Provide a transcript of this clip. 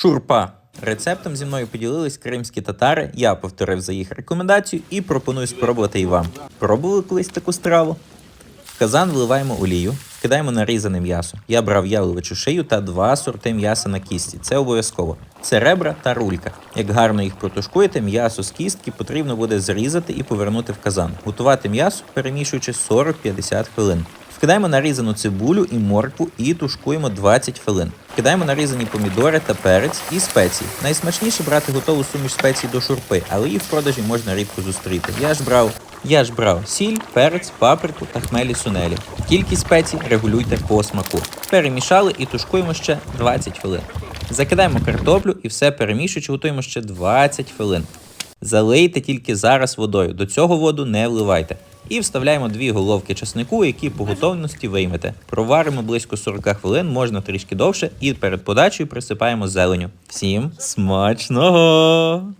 Шурпа. Рецептом зі мною поділились кримські татари. Я повторив за їх рекомендацію і пропоную спробувати і вам. Пробували колись таку страву? В казан вливаємо олію, кидаємо нарізане м'ясо. Я брав яловичу шию та два сорти м'яса на кісті. Це обов'язково. Це ребра та рулька. Як гарно їх протушкуєте, м'ясо з кістки потрібно буде зрізати і повернути в казан. Готувати м'ясо, перемішуючи 40-50 хвилин. Вкидаємо нарізану цибулю і моркву і тушкуємо 20 хвилин. Вкидаємо нарізані помідори та перець і спеції. Найсмачніше брати готову суміш спецій до шурпи, але її в продажі можна рідко зустріти. Я ж брав я ж брав сіль, перець, паприку та хмелі сунелі. Кількість спецій регулюйте по смаку. Перемішали і тушкуємо ще 20 хвилин. Закидаємо картоплю і все перемішуючи, готуємо ще 20 хвилин. Залийте тільки зараз водою. До цього воду не вливайте. І вставляємо дві головки чеснику, які по готовності виймете. Проваримо близько 40 хвилин, можна трішки довше, і перед подачею присипаємо зеленю. Всім смачного!